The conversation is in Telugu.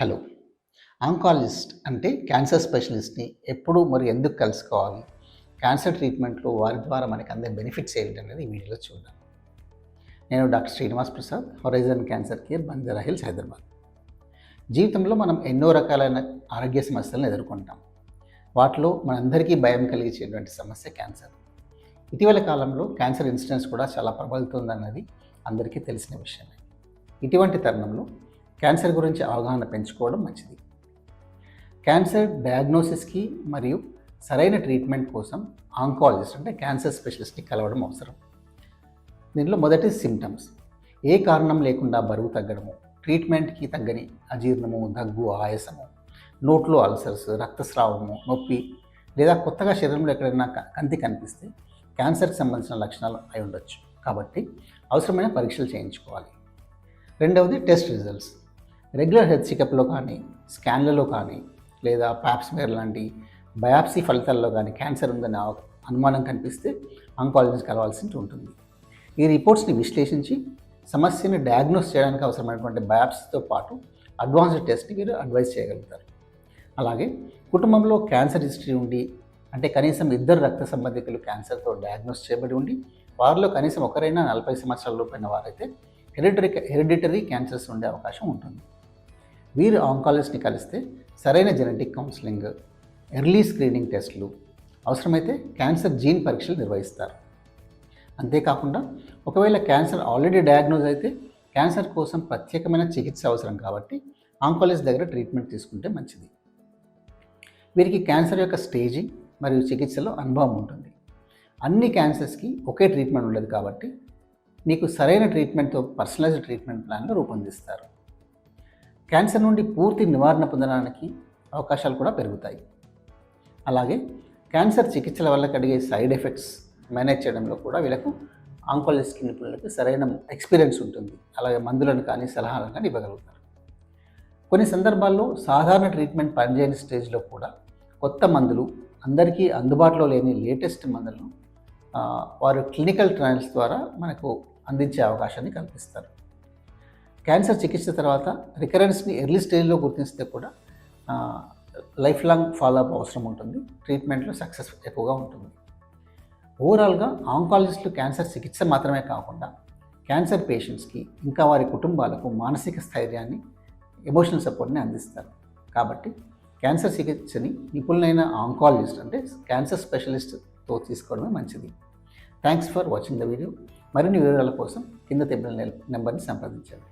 హలో. ఆంకాలజిస్ట్ అంటే క్యాన్సర్ స్పెషలిస్ట్ని ఎప్పుడు మరి ఎందుకు కలుసుకోవాలి? క్యాన్సర్ ట్రీట్మెంట్లో వారి ద్వారా మనకి అందే బెనిఫిట్స్ ఏంటి అనేది ఈ వీడియోలో చూద్దాం. నేను doctor Srinivas Prasad horizon cancer care Banjara hills Hyderabad. జీవితంలో మనం ఎన్నో రకాలైన ఆరోగ్య సమస్యలను ఎదుర్కొంటాం. వాటిలో మనందరికీ భయం కలిగించేటువంటి సమస్య క్యాన్సర్. ఇటీవల కాలంలో క్యాన్సర్ ఇన్సిడెన్స్ కూడా చాలా ప్రబలుతుందన్నది అందరికీ తెలిసిన విషయమే. ఇటువంటి తరుణంలో క్యాన్సర్ గురించి అవగాహన పెంచుకోవడం మంచిది. క్యాన్సర్ డయాగ్నోసిస్కి మరియు సరైన ట్రీట్మెంట్ కోసం ఆంకాలజిస్ట్ అంటే క్యాన్సర్ స్పెషలిస్ట్ని కలవడం అవసరం. దీనిలో మొదటి సిమ్టమ్స్ ఏ కారణం లేకుండా బరువు తగ్గడము ట్రీట్మెంట్కి తగ్గని అజీర్ణము దగ్గు ఆయాసము నోట్లో అల్సర్స్ రక్తస్రావము నొప్పి లేదా కొత్తగా శరీరంలో ఎక్కడైనా కంతి కనిపిస్తే క్యాన్సర్కి సంబంధించిన లక్షణాలు అయి ఉండొచ్చు. కాబట్టి అవసరమైన పరీక్షలు చేయించుకోవాలి. రెండవది టెస్ట్ రిజల్ట్స్. రెగ్యులర్ హెల్త్ చెకప్లో కానీ స్కాన్లలో కానీ లేదా ప్యాప్స్మేర్ లాంటి బయాప్సీ ఫలితాల్లో కానీ క్యాన్సర్ ఉందని అనుమానం కనిపిస్తే ఆంకాలజిస్ట్ కలవాల్సి ఉంటుంది. ఈ రిపోర్ట్స్ని విశ్లేషించి సమస్యని డయాగ్నోస్ చేయడానికి అవసరమైనటువంటి బయాప్సీతో పాటు అడ్వాన్స్డ్ టెస్ట్ని మీరు అడ్వైస్ చేయగలుగుతారు. అలాగే కుటుంబంలో క్యాన్సర్ హిస్టరీ ఉండి అంటే కనీసం ఇద్దరు రక్త సంబంధికులు క్యాన్సర్తో డయాగ్నోస్ చేయబడి ఉండి వారిలో కనీసం ఒకరైనా నలభై సంవత్సరాల లోపైన వారైతే హెరిటరీ హెరిడిటరీ క్యాన్సర్స్ ఉండే అవకాశం ఉంటుంది. వీరు ఆంకాలజిస్ట్ని కలిస్తే సరైన జెనెటిక్ కౌన్సిలింగ్ ఎర్లీ స్క్రీనింగ్ టెస్టులు అవసరమైతే క్యాన్సర్ జీన్ పరీక్షలు నిర్వహిస్తారు. అంతేకాకుండా ఒకవేళ క్యాన్సర్ ఆల్రెడీ డయాగ్నోజ్ అయితే క్యాన్సర్ కోసం ప్రత్యేకమైన చికిత్స అవసరం కాబట్టి ఆంకాలజిస్ట్ దగ్గర ట్రీట్మెంట్ తీసుకుంటే మంచిది. వీరికి క్యాన్సర్ యొక్క స్టేజింగ్ మరియు చికిత్సలో అనుభవం ఉంటుంది. అన్ని క్యాన్సర్స్కి ఒకే ట్రీట్మెంట్ ఉండదు కాబట్టి మీకు సరైన ట్రీట్మెంట్తో పర్సనలైజ్డ్ ట్రీట్మెంట్ ప్లాన్లు రూపొందిస్తారు. క్యాన్సర్ నుండి పూర్తి నివారణ పొందడానికి అవకాశాలు కూడా పెరుగుతాయి. అలాగే క్యాన్సర్ చికిత్సల వల్ల కలిగే సైడ్ ఎఫెక్ట్స్ మేనేజ్ చేయడంలో కూడా వీళ్ళకు ఆంకాలజిస్ట్ నిపుణులకు సరైన ఎక్స్పీరియన్స్ ఉంటుంది. అలాగే మందులను కానీ సలహాలను కానీ ఇవ్వగలుగుతారు. కొన్ని సందర్భాల్లో సాధారణ ట్రీట్మెంట్ పనిచేయని స్టేజ్లో కూడా కొత్త మందులు అందరికీ అందుబాటులో లేని లేటెస్ట్ మందులను వారు క్లినికల్ ట్రయల్స్ ద్వారా మనకు అందించే అవకాశాన్ని కల్పిస్తారు. క్యాన్సర్ చికిత్స తర్వాత రికరెన్స్ని ఎర్లీ స్టేజ్లో గుర్తిస్తే కూడా లైఫ్ లాంగ్ ఫాలోఅప్ అవసరం ఉంటుంది. ట్రీట్మెంట్లో సక్సెస్ ఎక్కువగా ఉంటుంది. ఓవరాల్గా ఆంకాలజిస్టులు క్యాన్సర్ చికిత్స మాత్రమే కాకుండా క్యాన్సర్ పేషెంట్స్కి ఇంకా వారి కుటుంబాలకు మానసిక స్థైర్యాన్ని ఎమోషనల్ సపోర్ట్ని అందిస్తారు. కాబట్టి క్యాన్సర్ చికిత్సని నిపుణులైన ఆంకాలజిస్ట్ అంటే క్యాన్సర్ స్పెషలిస్ట్తో తీసుకోవడమే మంచిది. Thanks for watching the video. మరిన్ని వివరాల కోసం కింద తెప్పిన నెంబర్ని సంప్రదించండి.